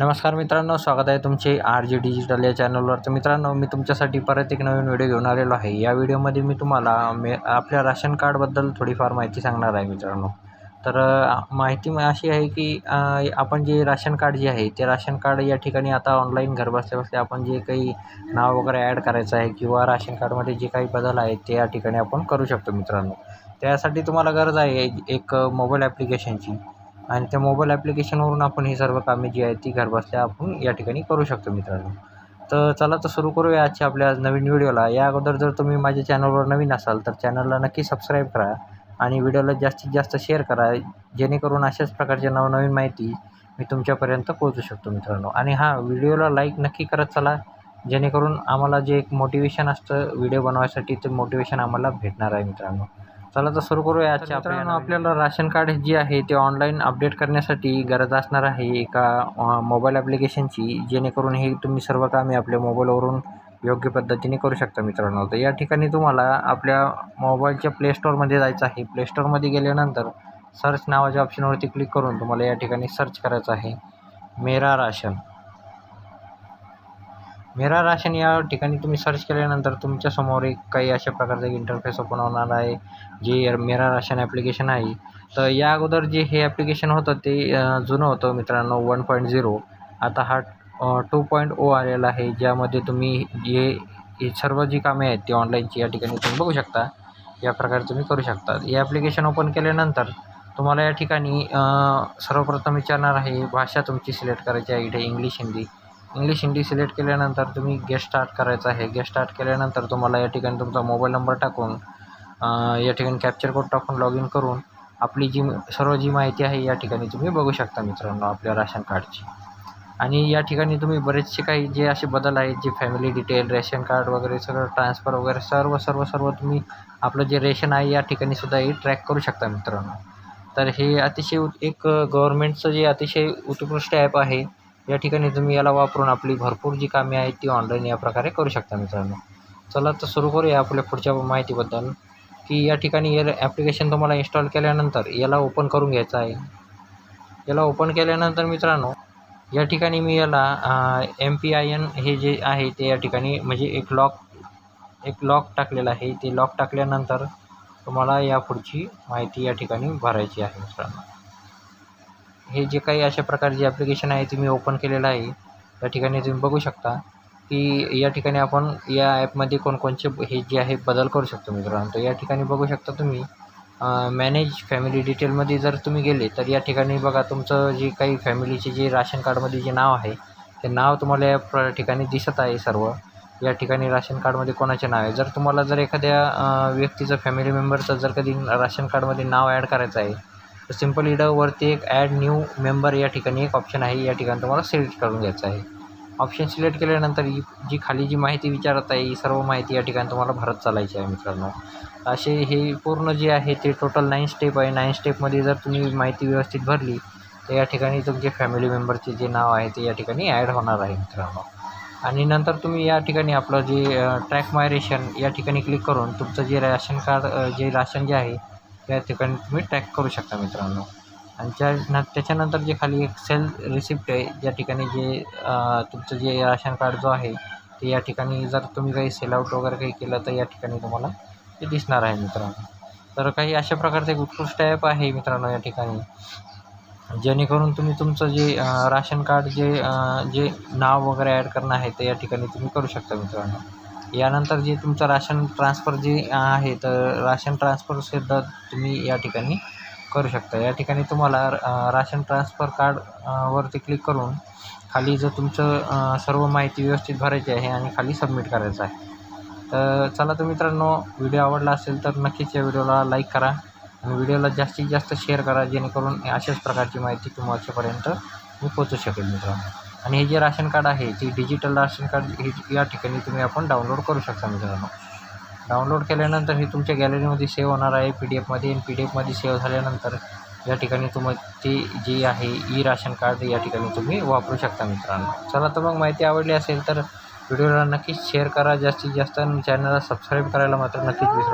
नमस्कार मित्रांनो स्वागत आहे तुमचे आर जी डिजिटल या चॅनलवर. तर मित्रांनो मी तुमच्यासाठी परत एक नवीन व्हिडिओ घेऊन आलेलो आहे. या व्हिडिओमध्ये मी तुम्हाला मे आपल्या राशन कार्डबद्दल थोडीफार माहिती सांगणार आहे मित्रांनो. तर माहिती अशी आहे की आपण जे राशन कार्ड जे आहे ते राशन कार्ड या ठिकाणी आता ऑनलाईन घर बसल्या बसल्या आपण जे काही नाव वगैरे ॲड करायचं आहे किंवा राशन कार्डमध्ये जे काही बदल आहेत ते या ठिकाणी आपण करू शकतो मित्रांनो. त्यासाठी तुम्हाला गरज आहे एक मोबाईल ॲप्लिकेशनची आणि त्या मोबाईल ॲप्लिकेशनवरून आपण ही सर्व कामे जी आहेत ती घरबसल्या आपण या ठिकाणी करू शकतो मित्रांनो. तर चला तर सुरू करूया आजच्या आपल्या नवीन व्हिडिओला या अगोदर जर तुम्ही माझ्या चॅनलवर नवीन असाल तर चॅनलला नक्की सबस्क्राईब करा आणि व्हिडिओला जास्तीत जास्त शेअर करा. जेणेकरून अशाच प्रकारच्या नवनवीन माहिती मी तुमच्यापर्यंत पोहोचू शकतो मित्रांनो. आणि हां व्हिडिओला लाईक नक्की करत चला. जेणेकरून आम्हाला जे एक मोटिवेशन असतं व्हिडिओ बनवायसाठी ते मोटिवेशन आम्हाला भेटणार आहे मित्रांनो. चला तर सुरू करूया आजच्या आपल्याला राशन कार्ड जे आहे ते ऑनलाईन अपडेट करण्यासाठी गरज असणार आहे एका मोबाईल ॲप्लिकेशनची जेणेकरून हे तुम्ही सर्व कामे आपल्या मोबाईलवरून योग्य पद्धतीने करू शकता मित्रांनो. तर या ठिकाणी तुम्हाला आपल्या मोबाईलच्या प्ले स्टोअरमध्ये जायचं आहे. प्ले स्टोअरमध्ये गेल्यानंतर सर्च नावाच्या ऑप्शनवरती क्लिक करून तुम्हाला या ठिकाणी सर्च करायचं आहे. मेरा राशन. मेरा राशन या ठिकाणी तुम्ही सर्च केल्यानंतर तुमच्यासमोर एक काही अशा प्रकारचं एक इंटरफेस ओपन होणार आहे जे मेरा राशन ॲप्लिकेशन आहे. तर या अगोदर जे हे ॲप्लिकेशन होतं ते जुनं होतं मित्रांनो वन पॉईंट झिरो आता हा टू पॉईंट ओ आलेला आहे ज्यामध्ये तुम्ही जे हे सर्व जी कामे आहेत ती ऑनलाईनची या ठिकाणी तुम्ही बघू शकता. या प्रकारे तुम्ही करू शकता. हे ॲप्लिकेशन ओपन केल्यानंतर तुम्हाला या ठिकाणी सर्वप्रथम विचारणार आहे भाषा तुमची सिलेक्ट करायची आहे इथे English Hindi English Hindi select केल्यानंतर तुम्ही गेट स्टार्ट करायचं आहे. गेट स्टार्ट केल्यानंतर तुम्हाला या ठिकाणी तुमचा मोबाईल नंबर टाकून या ठिकाणी कॅप्चर कोड टाकून लॉग इन करून आपली जी सर्व जी माहिती आहे या ठिकाणी तुम्ही बघू शकता मित्रांनो आपल्या राशन कार्डची. आणि या ठिकाणी तुम्ही बरेचसे काही जे असे बदल आहेत जे फॅमिली डिटेल रेशन कार्ड वगैरे सगळं ट्रान्सफर वगैरे सर्व सर्व सर्व तुम्ही आपलं जे रेशन आहे या ठिकाणी सुद्धा हे ट्रॅक करू शकता मित्रांनो. तर हे अतिशय एक गव्हर्मेंटचं जे अतिशय उत्कृष्ट ॲप आहे या ठिकाणी तुम्ही याला वापरून आपली भरपूर जी कामे आहेत ती ऑनलाईन या प्रकारे करू शकता मित्रांनो. चला तर सुरू करूया आपल्या पुढच्या माहितीबद्दल की या ठिकाणी हे ॲप्लिकेशन तुम्हाला इन्स्टॉल केल्यानंतर याला ओपन करून घ्यायचं आहे. याला ओपन केल्यानंतर मित्रांनो या ठिकाणी मी याला एम पी आय एन हे जे आहे ते या ठिकाणी म्हणजे एक लॉक एक लॉक टाकलेलं आहे. ते लॉक टाकल्यानंतर तुम्हाला या पुढची माहिती या ठिकाणी भरायची आहे मित्रांनो. हे जे काही अशा प्रकारचे ॲप्लिकेशन आहे ते मी ओपन केलेलं आहे. या ठिकाणी तुम्ही बघू शकता की या ठिकाणी आपण या ॲपमध्ये कोणकोणचे हे जे आहे बदल करू शकतो मित्रांनो. तर या ठिकाणी बघू शकता तुम्ही मॅनेज फॅमिली डिटेलमध्ये जर तुम्ही गेले तर या ठिकाणी बघा तुमचं जे काही फॅमिलीचे जे राशन कार्डमध्ये जे नाव आहे ते नाव तुम्हाला या प्र ठिकाणी दिसत आहे सर्व. या ठिकाणी राशन कार्डमध्ये कोणाचे नाव आहे? जर तुम्हाला जर एखाद्या व्यक्तीचं फॅमिली मेंबरचं जर कधी राशन कार्डमध्ये नाव ॲड करायचं आहे तर सिंपल इडं वरती एक ॲड न्यू मेंबर या ठिकाणी एक ऑप्शन आहे. या ठिकाणी तुम्हाला सिलेक्ट करून घ्यायचं आहे. ऑप्शन सिलेक्ट केल्यानंतर ही जी खाली जी माहिती विचारत आहे ही सर्व माहिती या ठिकाणी तुम्हाला भरत चालायची आहे मित्रांनो. असे हे पूर्ण जे आहे ते टोटल नाईन स्टेप आहे. नाईन स्टेपमध्ये जर तुम्ही माहिती व्यवस्थित भरली तर या ठिकाणी तुमचे फॅमिली मेंबरचे जे नाव आहे ते या ठिकाणी ॲड होणार आहे मित्रांनो. आणि नंतर तुम्ही या ठिकाणी आपलं जे ट्रॅक माय रेशन या ठिकाणी क्लिक करून तुमचं जे राशन कार्ड जे राशन जे आहे त्या ठिकाणी तुम्ही ट्रॅक करू शकता मित्रांनो. आणि त्या न त्याच्यानंतर जे खाली एक सेल रिसिप्ट आहे ज्या ठिकाणी जे तुमचं जे राशन कार्ड जो आहे ते या ठिकाणी जर तुम्ही काही सेल आउट वगैरे काही केलं तर या ठिकाणी तुम्हाला ते दिसणार आहे मित्रांनो. तर काही अशा प्रकारचं एक उत्कृष्ट ॲप आहे मित्रांनो या ठिकाणी. जेणेकरून तुम्ही तुमचं जे राशन कार्ड जे जे नाव वगैरे ॲड करणं आहे ते या ठिकाणी तुम्ही करू शकता मित्रांनो. यानंतर जे तुमचं राशन ट्रान्सफर जे आहे तर राशन ट्रान्सफरसुद्धा तुम्ही या ठिकाणी करू शकता. या ठिकाणी तुम्हाला राशन ट्रान्सफर कार्ड वरती क्लिक करून खाली जर तुमचं सर्व माहिती व्यवस्थित भरायची आहे आणि खाली सबमिट करायचं आहे. तर चला तर मित्रांनो व्हिडिओ आवडला असेल तर नक्कीच या व्हिडिओला लाईक करा आणि व्हिडिओला जास्तीत जास्त शेअर करा जेणेकरून अशाच प्रकारची माहिती तुमच्यापर्यंत मी पोचू शकेल मित्रांनो. आणि हे जे राशन कार्ड आहे ते डिजिटल राशन कार्ड हे या ठिकाणी तुम्ही आपण डाउनलोड करू शकता मित्रांनो. डाउनलोड केल्यानंतर हे तुमच्या गॅलरीमध्ये सेव्ह होणार आहे. पी डी एफमध्ये आणि पी डी एफमध्ये सेव्ह झाल्यानंतर या ठिकाणी तुम्ही ते जे आहे ई राशन कार्ड या ठिकाणी तुम्ही वापरू शकता मित्रांनो. चला तर मग माहिती आवडली असेल तर व्हिडिओला नक्कीच शेअर करा. जास्तीत जास्त आणि चॅनलला सबस्क्राईब करायला मात्र नक्कीच विसरा